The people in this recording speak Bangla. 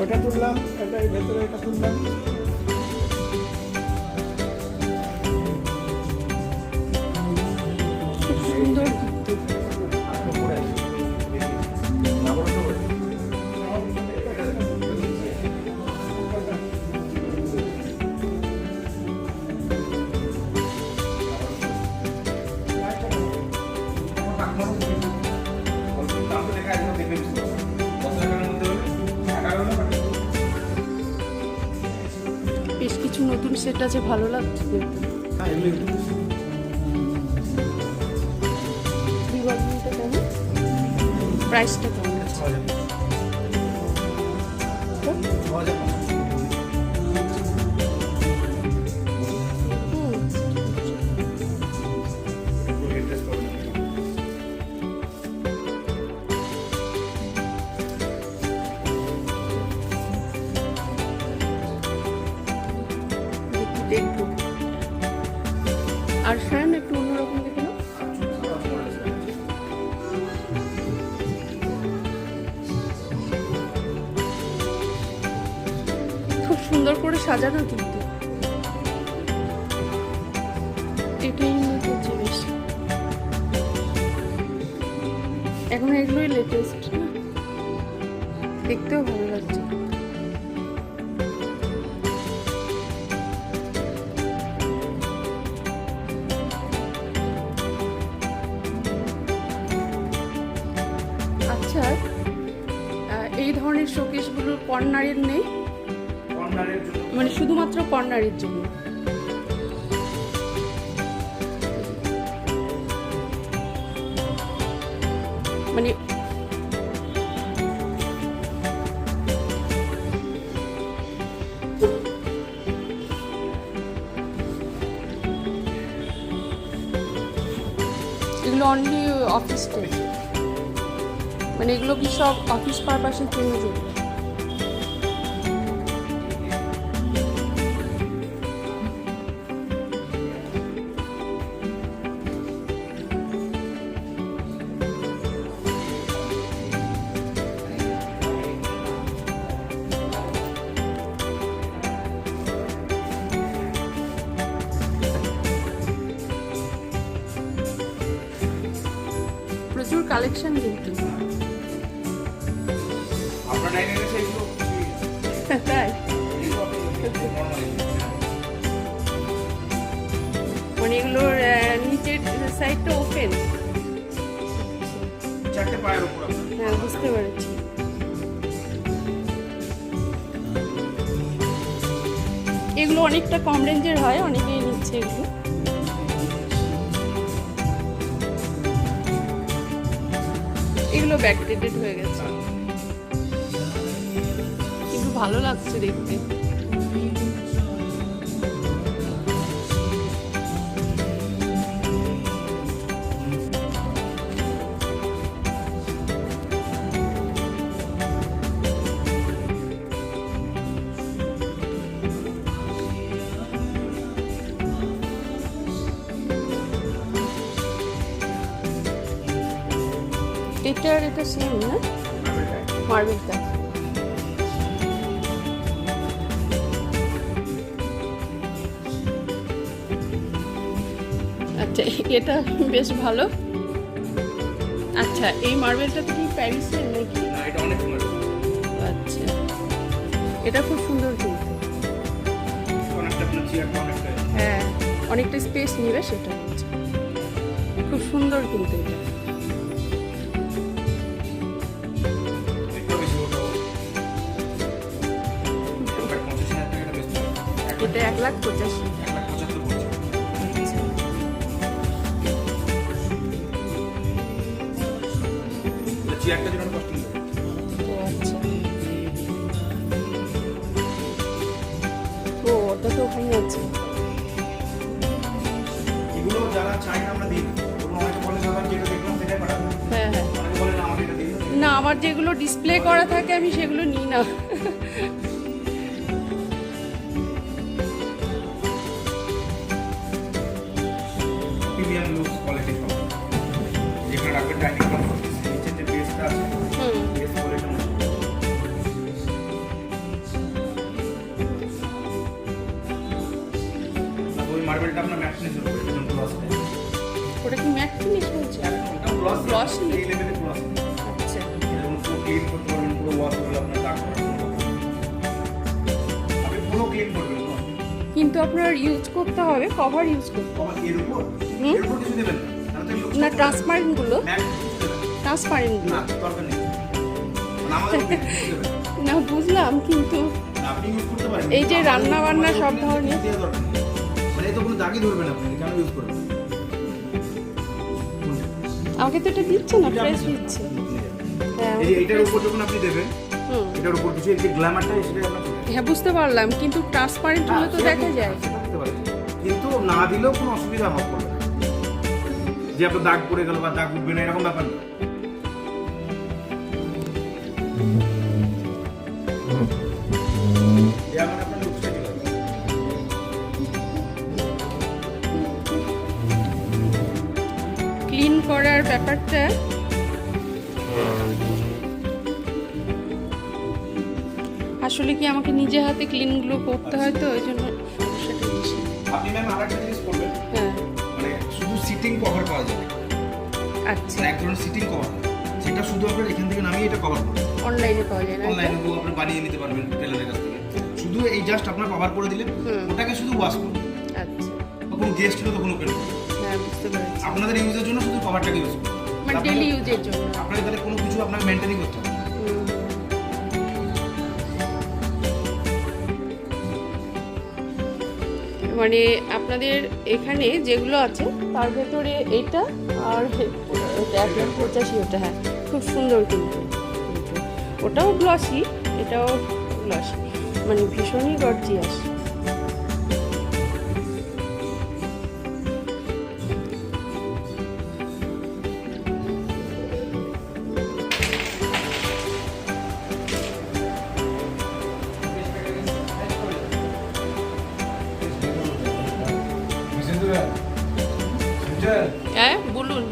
ওটা তুললাম এটা এই ভেতরে এটা তুললাম নতুন সেট আছে ভালো লাগছে। প্রাইসটা কেমন? আছে সুন্দর করে সাজানো কিন্তু। এটাই হচ্ছে বেশ এখন এগুলোই লেটেস্ট দেখতেও ভালো লাগছে। আচ্ছা এই ধরনের শোকেসগুলো কর্নারের নেই? মানে শুধুমাত্র কর্নারের জন্য। মানে এগুলো অনলি অফিস মানে এগুলো কি সব অফিস পারপাসের জন্য যেগুলো কালেকশন কিন্তু তাই? মানে এগুলোর নিচের সাইডটা ওপেন হ্যাঁ বুঝতে পেরেছি। এগুলো অনেকটা কম রেঞ্জের হয় অনেকেই নিচ্ছে এগুলো। এগুলো ব্যাকডেটেড হয়ে গেছে। কিন্তু ভালো লাগছে দেখতে। এটা আর এটা সেম না? মার্বেলটা আচ্ছা এটা বেশ ভালো। আচ্ছা এই মার্বেলটা তো কি প্যারিসের নাকি? আচ্ছা এটা খুব সুন্দর কিন্তু। হ্যাঁ অনেকটা স্পেস নেবে সেটা হচ্ছে। খুব সুন্দর কিন্তু এটা। হবে। এক লাখ পঁচাশি। চেয়ারটা যেন কস্টিং ও ওটা তো ওখানে আছে। যারা চাই আমরা দিই হ্যাঁ হ্যাঁ। না আমার যেগুলো ডিসপ্লে করা থাকে আমি সেগুলো নিই না। প্রিমিয়াম লুক কোয়ালিটি সব যেখানে রাখবেন ডাইনিং রুম নিচে যে বেসটা আছে বেস কোয়ালিটি ওই মার্বেলটা আপনার ম্যাট উপরে একদম গ্লস ওটা কি ম্যাট ফিনিশ বলছে একদম গ্লস এই আচ্ছা। এবং পুরো ক্লিন করতে পারবেন পুরো ওয়াশ করলে আপনার দাগ করার কোনো কথা নেই। আপনি পুরো ক্লিন করবেন। কিন্তু আপনার ইউজ করতে হবে কভার ইউজ করতে আবার এর উপর? না তাহলে তো না মানে বুঝলাম কিন্তু এই যে রান্না বান্না সব ধরনের- মানে তো কোনো দাগই ধরবেন আপনি কেন ইউজ করবেন? আমাকে তো এটা দিচ্ছে না ফ্রেশ দিচ্ছে। হ্যাঁ এই যে এইটার উপর যখন আপনি দেবেন এটার উপর কিছু যে গ্ল্যামারটা সেটা আপনার চলে আসবে। হ্যাঁ বুঝতে পারলাম কিন্তু ট্রান্সপারেন্ট হলে তো দেখা যায়। কিন্তু না দিলেও কোনো অসুবিধা হবে না। যে আপনার দাগ পড়ে গেল বা দাগ উঠবে না এরকম ব্যাপার না। ক্লিন করার ব্যাপারটা আসলে কি আমাকে নিজে হাতে ক্লিনগুলো করতে হয় তো ওই জন্য সমস্যাটা বেশি আপনি ম্যাম আরেকটা সিটিং কভার পাওয়া যাবে আচ্ছা। মানে এক ধরনের সিটিং কভার সেটা শুধু আপনার এখান থেকে নামিয়ে এটা কভার করবেন। অনলাইনে পাওয়া যায়? অনলাইনে আপনি বানিয়ে নিতে পারবেন টেলারের কাছ থেকে। শুধু এই জাস্ট আপনার কভার করে দিলেন ওটাকে শুধু ওয়াশ করুন। আচ্ছা। তখন গেস্ট হলে তখন ওপেন করুন হ্যাঁ আপনাদের ইউজের জন্য শুধু কভারটাকে ইউজ করুন। মানে ডেইলি ইউজের জন্য। তাহলে কোনো কিছু আপনাকে মেনটেনই করতে হবে। মানে আপনাদের এখানে যেগুলো আছে, তার ভেতরে এটা আর পঁচাশি, ওটা হ্যাঁ খুব সুন্দর কিন্তু। ওটাও গ্লসি এটাও গ্লসি মানে ভীষণই গর্জিয়াস হ্যাঁ বলুন।